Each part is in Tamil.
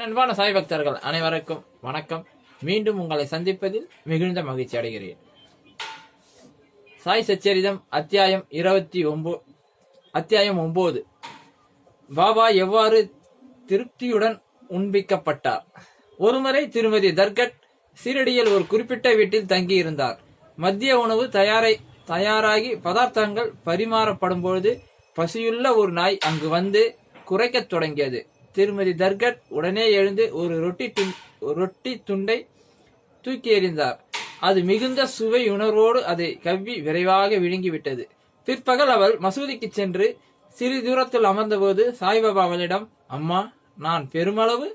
அன்பான சாய் பக்தர்கள் அனைவருக்கும் வணக்கம். மீண்டும் உங்களை சந்திப்பதில் மிகுந்த மகிழ்ச்சி அடைகிறேன். சாய் சச்சரிதம் அத்தியாயம் இருபத்தி ஒன்பது அத்தியாயம் ஒன்பது பாபா எவ்வாறு திருப்தியுடன் உண்பிக்கப்பட்டார்? ஒருமுறை திருமதி தர்கட் சீரடியில் ஒரு குறிப்பிட்ட வீட்டில் தங்கியிருந்தார். மதிய உணவு தயாரை தயாராகி பதார்த்தங்கள் பரிமாறப்படும் பொழுது பசியுள்ள ஒரு நாய் அங்கு வந்து குறைக்கத் தொடங்கியது. திருமதி தர்கட் உடனே எழுந்து ஒரு ரொட்டி துண் ஒரு ரொட்டி துண்டை தூக்கி எறிந்தார். அது மிகுந்த சுவை உணர்வோடு அதை கவ்வி விரைவாக விழுங்கிவிட்டது. பிற்பகல் அவள் மசூதிக்கு சென்று சிறு தூரத்தில் அமர்ந்தபோது சாய்பாபா அவளிடம் அம்மா நான் பெருமளவு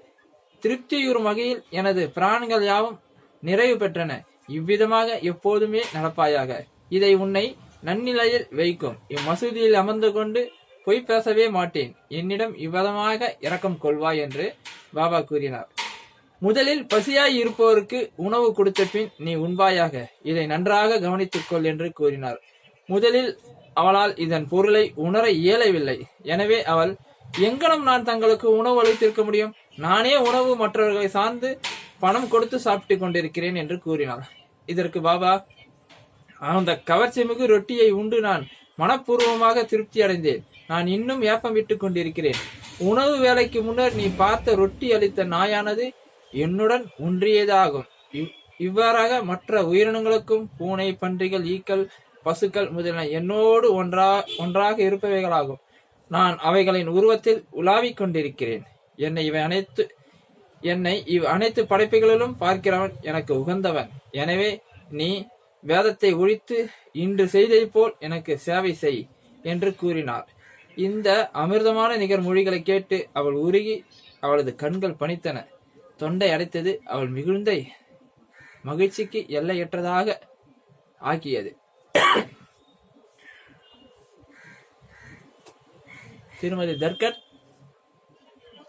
திருப்தியுறும் வகையில் எனது பிராணங்கள் யாவும் நிறைவு பெற்றன. இவ்விதமாக எப்போதுமே நடப்பாயாக. இதை உன்னை நன்னிலையில் வைக்கும். இம்மசூதியில் அமர்ந்து கொண்டு பொய் பேசவே மாட்டேன். என்னிடம் இவ்விதமாக இரக்கம் கொள்வாய் என்று பாபா கூறினார். முதலில் பசியாய் இருப்பவருக்கு உணவு கொடுத்த பின் நீ உண்பாயாக இதை நன்றாக கவனித்துக்கொள் என்று கூறினார். முதலில் அவளால் இதன் பொருளை உணர இயலவில்லை. எனவே அவள் எங்கனம் நான் தங்களுக்கு உணவு அளித்திருக்க முடியும்? நானே உணவு மற்றவர்களை சார்ந்து பணம் கொடுத்து சாப்பிட்டு கொண்டிருக்கிறேன் என்று கூறினாள் இதற்கு பாபா அந்த கவர்ச்சி மிகு ரொட்டியை உண்டு நான். மனப்பூர்வமாக திருப்தி அடைந்தேன். நான் இன்னும் ஏப்பம் விட்டு கொண்டிருக்கிறேன். உணவு வேலைக்கு முன்னர் நீ பார்த்த ரொட்டி அளித்த நாயானது என்னுடன் ஒன்றியதாகும். இவ்- இவ்வாறாக மற்ற உயிரினங்களுக்கும் பூனை பன்றிகள் ஈக்கள் பசுக்கள் முதலியன என்னோடு ஒன்றா ஒன்றாக இருப்பவைகளாகும். நான் அவைகளின் உருவத்தில் உலாவிக் கொண்டிருக்கிறேன். என்னை இவை அனைத்து என்னை இவ் அனைத்து படைப்புகளிலும் பார்க்கிறவன் எனக்கு உகந்தவன். எனவே நீ வேதத்தை ஒழித்து இன்று செய்ததை போல் எனக்கு சேவை செய் என்று கூறினார். இந்த அமிர்தமான நிகர்மொழிகளை கேட்டு அவள் உருகி அவளது கண்கள் பணித்தன. தொண்டை அடைத்தது அவள் மிகுந்த மகிழ்ச்சிக்கு எல்லையற்றதாக ஆக்கியது. திருமதி தர்கர்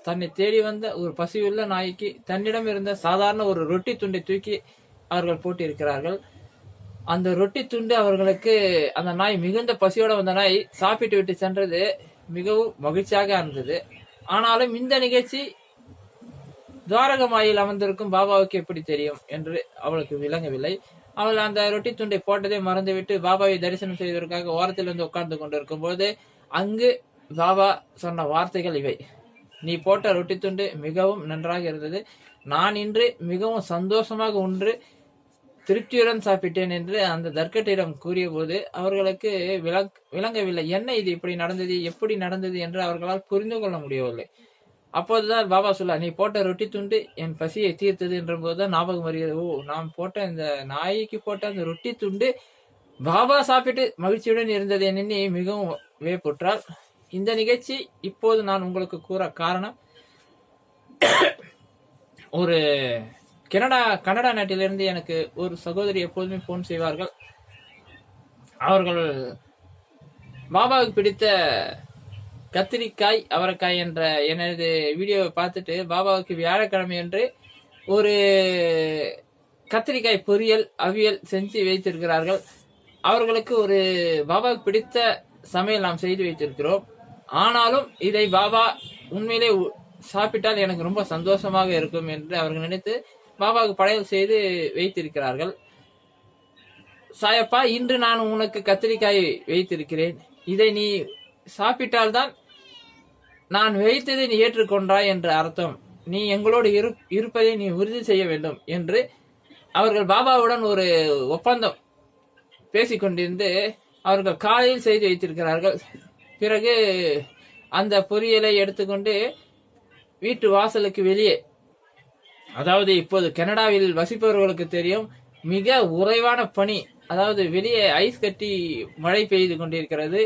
தன்னை தேடி வந்த ஒரு பசியுள்ள நாய்க்கு தன்னிடம் இருந்த சாதாரண ஒரு ரொட்டி துண்டை தூக்கி அவர்கள் போட்டிருக்கிறார்கள். அந்த ரொட்டி துண்டு அவர்களுக்கு அந்த நாய் மிகுந்த பசியோட வந்த நாய் சாப்பிட்டு விட்டு சென்றது மிகவும் மகிழ்ச்சியாக இருந்தது. ஆனாலும் இந்த நிகழ்ச்சி துவாரகமாயில் அமர்ந்திருக்கும் பாபாவுக்கு எப்படி தெரியும் என்று அவளுக்கு விளங்கவில்லை. அவள் அந்த ரொட்டி துண்டை போட்டதை மறந்துவிட்டு பாபாவை தரிசனம் செய்வதற்காக ஓரத்தில் வந்து உட்கார்ந்து கொண்டிருக்கும் போது அங்கு பாபா சொன்ன வார்த்தைகள் இவை. நீ போட்ட ரொட்டி துண்டு மிகவும் நன்றாக இருந்தது. நான் இன்று மிகவும் சந்தோஷமாக உண்டு திருப்தியுடன் சாப்பிட்டேன் என்று அந்த தர்கட்டிடம் கூறியபோது அவர்களுக்கு விளக் விளங்கவில்லை. என்ன இது? இப்படி நடந்தது? எப்படி நடந்தது? என்று அவர்களால் புரிந்து கொள்ள முடியவில்லை. அப்போதுதான் பாபா சொல்லா நீ போட்ட ரொட்டி துண்டு என் பசியை தீர்த்தது என்ற போதுதான் ஞாபகம் வருகிறது. ஓ நாம் போட்ட இந்த நாய்க்கு போட்ட அந்த ரொட்டி துண்டு பாபா சாப்பிட்டு மகிழ்ச்சியுடன் இருந்தது எண்ணி மிகவும் வியப்புற்றால் இந்த நிகழ்ச்சி இப்போது நான் உங்களுக்கு கூற காரணம் ஒரு கனடா கனடா நாட்டிலிருந்து எனக்கு ஒரு சகோதரி எப்போதுமே ஃபோன் செய்வார்கள். அவர்கள் பாபாவுக்கு பிடித்த கத்திரிக்காய் அவரைக்காய் என்ற எனது வீடியோவை பார்த்துட்டு பாபாவுக்கு வியாழக்கிழமை என்று ஒரு கத்திரிக்காய் பொரியல் அவியல் செஞ்சு வைத்திருக்கிறார்கள். அவர்களுக்கு ஒரு பாபாவுக்கு பிடித்த சமையல் நாம் செய்து வைத்திருக்கிறோம். ஆனாலும் இதை பாபா உண்மையிலே சாப்பிட்டால் எனக்கு ரொம்ப சந்தோஷமாக இருக்கும் என்று அவர்கள் நினைத்து பாபாவுக்கு படையல் செய்து வைத்திருக்கிறார்கள். சாயப்பா இன்று நான் உனக்கு கத்திரிக்காய் வைத்திருக்கிறேன். இதை நீ சாப்பிட்டால்தான் நான் வைத்ததை நீ ஏற்றுக்கொண்டாய் என்ற அர்த்தம். நீ எங்களோடு இரு இருப்பதை நீ உறுதி செய்ய வேண்டும் என்று அவர்கள் பாபாவுடன் ஒரு ஒப்பந்தம் பேசிக்கொண்டிருந்து அவர்கள் காலையில் செய்து வைத்திருக்கிறார்கள். பிறகு அந்த பொரியலை எடுத்துக்கொண்டு வீட்டு வாசலுக்கு வெளியே அதாவது இப்போது கனடாவில் வசிப்பவர்களுக்கு தெரியும் மிக உறைவான பனி அதாவது வெளியே ஐஸ் கட்டி மழை பெய்து கொண்டிருக்கிறது.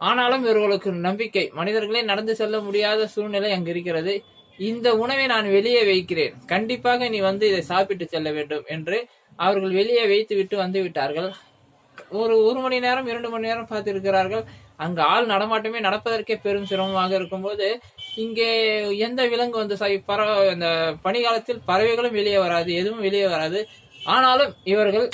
ஆனாலும் இவர்களுக்கு நம்பிக்கை மனிதர்களே நடந்து செல்ல முடியாத சூழ்நிலை அங்கு இருக்கிறது. இந்த உணவை நான் வெளியே வைக்கிறேன். கண்டிப்பாக நீ வந்து இதை சாப்பிட்டு செல்ல வேண்டும் என்று அவர்கள் வெளியே வைத்து விட்டு வந்து விட்டார்கள். ஒரு ஒரு மணி நேரம் இரண்டு மணி நேரம் பார்த்திருக்கிறார்கள். அங்கு ஆள் நடமாட்டமே நடப்பதற்கே பெரும் சிரமமாக இருக்கும்போது இங்கே எந்த விலங்கு வந்து சாய் பறவை அந்த பனிகாலத்தில் பறவைகளும் வெளியே வராது எதுவும் வெளியே வராது. ஆனாலும் இவர்கள்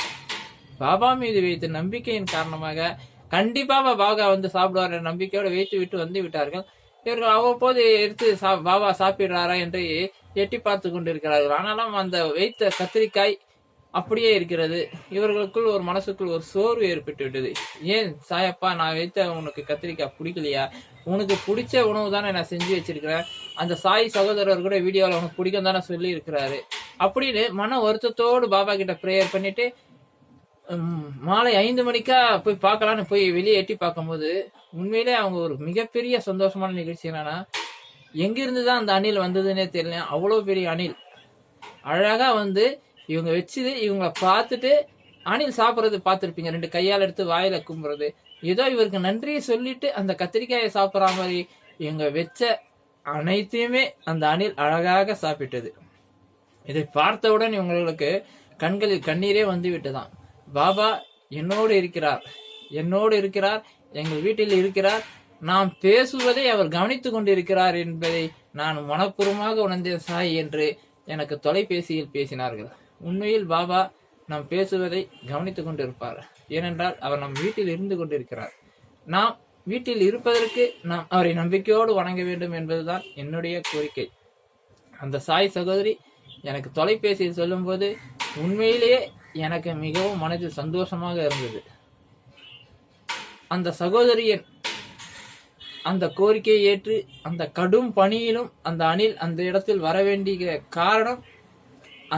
பாபா மீது வைத்த நம்பிக்கையின் காரணமாக கண்டிப்பாக பாபா வந்து சாப்பிடுவார் என்ற நம்பிக்கையோடு வைத்து விட்டு வந்து விட்டார்கள். இவர்கள் அவ்வப்போது எடுத்து சா- பாபா சாப்பிடுறாரா என்று எட்டி பார்த்து கொண்டிருக்கிறார்கள். ஆனாலும் அந்த வைத்த கத்திரிக்காய் அப்படியே இருக்கிறது. இவர்களுக்குள் ஒரு மனசுக்குள் ஒரு சோர்வு ஏற்பட்டு விட்டது. ஏன் சாயப்பா நான் வைத்த உனக்கு கத்திரிக்காய் பிடிக்கலையா? உனக்கு பிடிச்ச உணவு தானே நான் செஞ்சு வச்சிருக்கிறேன். அந்த சாய் சகோதரர் கூட வீடியோவில் உனக்கு பிடிக்கும் தானே சொல்லி இருக்கிறாரு அப்படின்னு மன வருத்தத்தோடு பாபா கிட்ட ப்ரேயர் பண்ணிட்டு மாலை ஐந்து மணிக்கா போய் பார்க்கலான்னு போய் வெளியே எட்டி பார்க்கும்போது உண்மையிலே அவங்க ஒரு மிகப்பெரிய சந்தோஷமான நிகழ்ச்சி என்னன்னா எங்கிருந்து தான் அந்த அணில் வந்ததுன்னே தெரியல. அவ்வளோ பெரிய அணில். அழகா வந்து இவங்க வச்சுது இவங்கள பார்த்துட்டு அணில் சாப்பிட்றது பார்த்துருப்பீங்க. ரெண்டு கையால் எடுத்து வாயில கும்புறது. ஏதோ இவருக்கு நன்றியை சொல்லிட்டு அந்த கத்திரிக்காயை சாப்பிட்ற மாதிரி இவங்க வச்ச அனைத்தையுமே அந்த அணில் அழகாக சாப்பிட்டது. இதை பார்த்தவுடன் இவங்களுக்கு கண்களில் கண்ணீரே வந்து விட்டுதான் பாபா என்னோடு இருக்கிறார். என்னோடு இருக்கிறார். எங்கள் வீட்டில் இருக்கிறார். நாம் பேசுவதை அவர் கவனித்து கொண்டிருக்கிறார் என்பதை நான் மனப்பூர்வமாக உணர்ந்தேன் சாய் என்று எனக்கு தொலைபேசியில் பேசினார்கள். உண்மையில் பாபா நாம் பேசுவதை கவனித்துக் கொண்டிருப்பார். ஏனென்றால் அவர் நம் வீட்டில் இருந்து கொண்டிருக்கிறார். நாம் வீட்டில் இருப்பதற்கு நாம் அவரை நம்பிக்கையோடு வணங்க வேண்டும் என்பதுதான் என்னுடைய கோரிக்கை. அந்த சாய் சகோதரி எனக்கு தொலைபேசியில் சொல்லும்போது உண்மையிலேயே எனக்கு மிகவும் மனதில் சந்தோஷமாக இருந்தது. அந்த சகோதரியின் அந்த கோரிக்கையை ஏற்று அந்த கடும் பணியிலும் அந்த அணில் அந்த இடத்தில் வர வேண்டிய காரணம்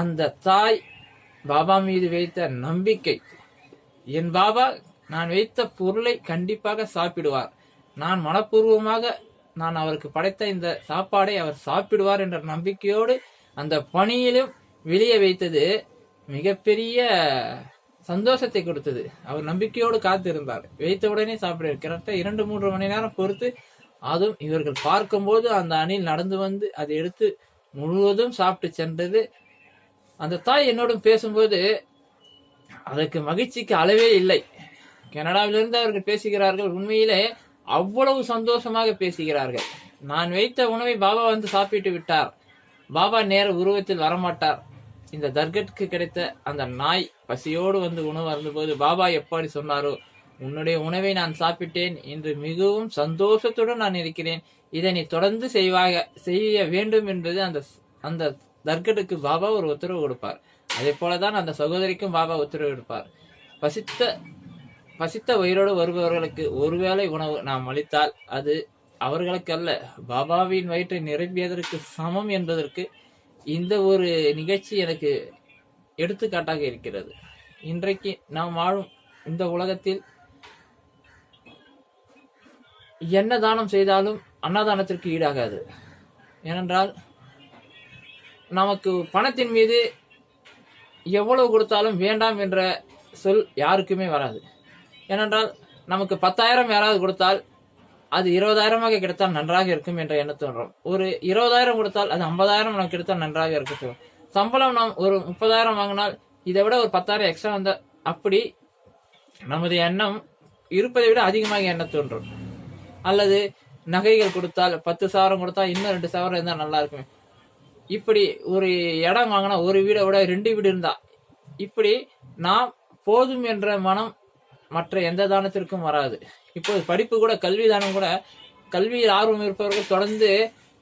அந்த தாய் பாபா மீது வைத்த நம்பிக்கை. என் பாபா நான் வைத்த பொருளை கண்டிப்பாக சாப்பிடுவார். நான் மனப்பூர்வமாக நான் அவருக்கு படைத்த இந்த சாப்பாடை அவர் சாப்பிடுவார் என்ற நம்பிக்கையோடு அந்த பணியிலும் வெளியே வைத்தது மிகப்பெரிய சந்தோஷத்தை கொடுத்தது. அவர் நம்பிக்கையோடு காத்திருந்தார். வைத்த உடனே சாப்பிட கரெக்டா இரண்டு மூன்று மணி நேரம் பொறுத்து அதுவும் இவர்கள் பார்க்கும்போது அந்த அணில் நடந்து வந்து அதை எடுத்து முழுவதும் சாப்பிட்டு சென்றது அந்த தாய் என்னோடும் பேசும்போது அதற்கு மகிழ்ச்சிக்கு அளவே இல்லை. கனடாவிலிருந்து அவர்கள் பேசுகிறார்கள். உண்மையிலே அவ்வளவு சந்தோஷமாக பேசுகிறார்கள். நான் வைத்த உணவை பாபா வந்து சாப்பிட்டு விட்டார். பாபா நேர உருவத்தில் வரமாட்டார். இந்த தர்கத்துக்கு கிடைத்த அந்த நாய் பசியோடு வந்து உணவு அருந்தபோது பாபா எப்படி சொன்னாரோ உன்னுடைய உணவை நான் சாப்பிட்டேன் என்று மிகவும் சந்தோஷத்துடன் நான் இருக்கிறேன். இதை நீ தொடர்ந்து செய்வாக செய்ய வேண்டும் என்பது அந்த அந்த தர்கத்துக்கு பாபா ஒரு உத்தரவு கொடுப்பார். அதே போலதான் அந்த சகோதரிக்கும் பாபா உத்தரவு கொடுப்பார். பசித்த பசித்த உயிரோடு வருபவர்களுக்கு ஒருவேளை உணவு நாம் அளித்தால் அது அவர்களுக்கு அல்ல பாபாவின் வயிற்றை நிரம்பியதற்கு சமம் என்பதற்கு இந்த ஒரு நிகழ்ச்சி எனக்கு எடுத்துக்காட்டாக இருக்கிறது. இன்றைக்கு நாம் வாழும் இந்த உலகத்தில் என்ன தானம் செய்தாலும் அன்னதானத்திற்கு ஈடாகாது. ஏனென்றால் நமக்கு பணத்தின் மீது எவ்வளவு கொடுத்தாலும் வேண்டாம் என்ற சொல் யாருக்குமே வராது. ஏனென்றால் நமக்கு பத்தாயிரம் யாராவது கொடுத்தால் அது இருபதாயிரமாக கிடைத்தால் நன்றாக இருக்கும் என்ற எண்ணத்தோன்றும் ஒரு இருபதாயிரம் கொடுத்தால் அது ஐம்பதாயிரம் நமக்கு கிடைத்தால் நன்றாக இருக்கும் சம்பளம் நாம் ஒரு முப்பதாயிரம் வாங்கினால் இதை விட ஒரு பத்தாயிரம் எக்ஸ்ட்ரா வந்தால் அப்படி நமது எண்ணம் இருப்பதை விட அதிகமாக எண்ண தோன்றும். அல்லது நகைகள் கொடுத்தால் பத்து சவரம் கொடுத்தா இன்னும் ரெண்டு சவரம் இருந்தால் நல்லா இருக்குமே. இப்படி ஒரு இடம் வாங்கினா ஒரு வீடை விட ரெண்டு வீடு இருந்தா இப்படி நாம் போதும் என்ற மனம் மற்ற எந்த தானத்திற்கும் வராது. இப்போது படிப்பு கூட கல்வி தானம் கூட கல்வியில் ஆர்வம் இருப்பவர்கள் தொடர்ந்து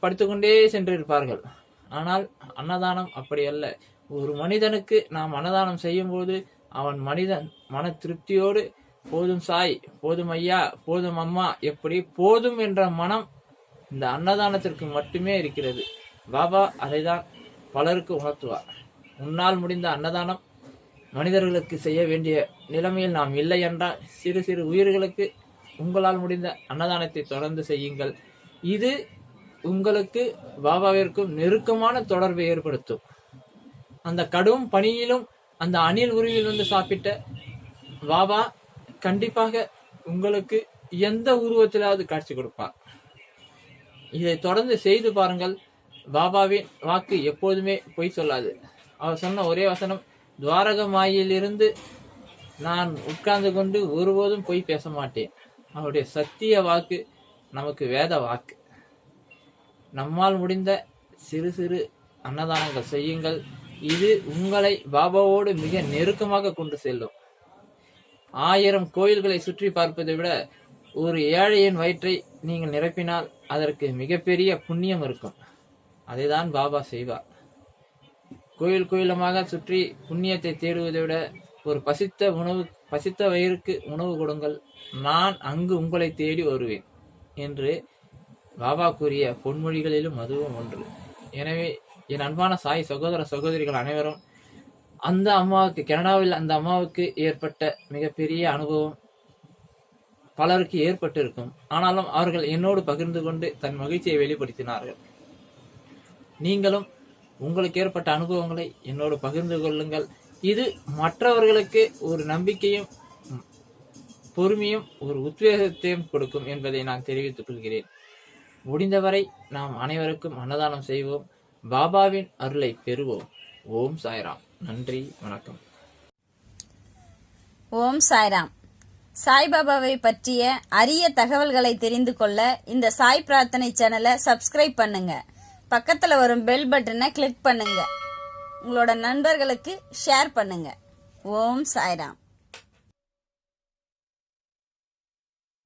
படித்துக்கொண்டே சென்று இருப்பார்கள் ஆனால் அன்னதானம் அப்படி அல்ல. ஒரு மனிதனுக்கு நாம் அன்னதானம் செய்யும் போது அவன் மனிதன் மன திருப்தியோடு போதும் சாய் போதும் ஐயா போதும் அம்மா எப்படி போதும் என்ற மனம் இந்த அன்னதானத்திற்கு மட்டுமே இருக்கிறது. பாபா அதைதான் பலருக்கு உணர்த்துவார். உன்னால் முடிந்த அன்னதானம் மனிதர்களுக்கு செய்ய வேண்டிய நிலைமையில் நாம் இல்லை என்றால் சிறு சிறு உயிர்களுக்கு உங்களால் முடிந்த அன்னதானத்தை தொடர்ந்து செய்யுங்கள். இது உங்களுக்கு பாபாவிற்கும் நெருக்கமான தொடர்பை ஏற்படுத்தும். அந்த கடும் பணியிலும் அந்த அணில் உருவில் வந்து சாப்பிட்ட பாபா கண்டிப்பாக உங்களுக்கு எந்த உருவத்திலாவது காட்சி கொடுப்பார். இதை தொடர்ந்து செய்து பாருங்கள். பாபாவின் வாக்கு எப்போதுமே பொய் சொல்லாது. அவர் சொன்ன ஒரே வசனம் துவாரகமாயிலிருந்து நான் உட்கார்ந்து கொண்டு ஒருபோதும் பொய் பேச மாட்டேன். அவருடைய சத்திய வாக்கு நமக்கு வேத வாக்கு. நம்மால் முடிந்த சிறு சிறு அன்னதானங்கள் செய்யுங்கள். இது உங்களை பாபாவோடு மிக நெருக்கமாக கொண்டு செல்லும். ஆயிரம் கோயில்களை சுற்றி பார்ப்பதை விட ஒரு ஏழையின் வயிற்றை நீங்கள் நிரப்பினால் அதற்கு மிகப்பெரிய புண்ணியம் இருக்கும். அதைதான் பாபா செய்வார் கோயில் கோயிலமாக சுற்றி புண்ணியத்தை தேடுவதை விட ஒரு பசித்த உணவு பசித்த வயிறுக்கு உணவு கொடுங்கள். நான் அங்கு உங்களை தேடி வருவேன் என்று பாபா கூறிய பொன்மொழிகளிலும் அதுவும் ஒன்று. எனவே என் அன்பான சாய் சகோதர சகோதரிகள் அனைவரும் அந்த அம்மாவுக்கு கனடாவில் அந்த அம்மாவுக்கு ஏற்பட்ட மிகப்பெரிய அனுபவம் பலருக்கு ஏற்பட்டிருக்கும். ஆனாலும் அவர்கள் என்னோடு பகிர்ந்து கொண்டு தன் மகிழ்ச்சியை வெளிப்படுத்தினார்கள். நீங்களும் உங்களுக்கு ஏற்பட்ட அனுபவங்களை என்னோடு பகிர்ந்து கொள்ளுங்கள். இது மற்றவர்களுக்கு ஒரு நம்பிக்கையும் பொறுமையும் ஒரு உத்வேகத்தையும் கொடுக்கும் என்பதை நான் தெரிவித்துக் கொள்கிறேன். முடிந்தவரை நாம் அனைவருக்கும் அன்னதானம் செய்வோம். பாபாவின் அருளை பெறுவோம். ஓம் சாய்ராம். நன்றி வணக்கம். ஓம் சாய்ராம். சாய்பாபாவை பற்றிய அரிய தகவல்களை தெரிந்து கொள்ள இந்த சாய் பிரார்த்தனை சேனலை சப்ஸ்கிரைப் பண்ணுங்கள் பக்கத்தில் வரும் பெல் பட்டனை கிளிக் பண்ணுங்க. உங்களோட நண்பர்களுக்கு ஷேர் பண்ணுங்க. ஓம் சாய்ராம்.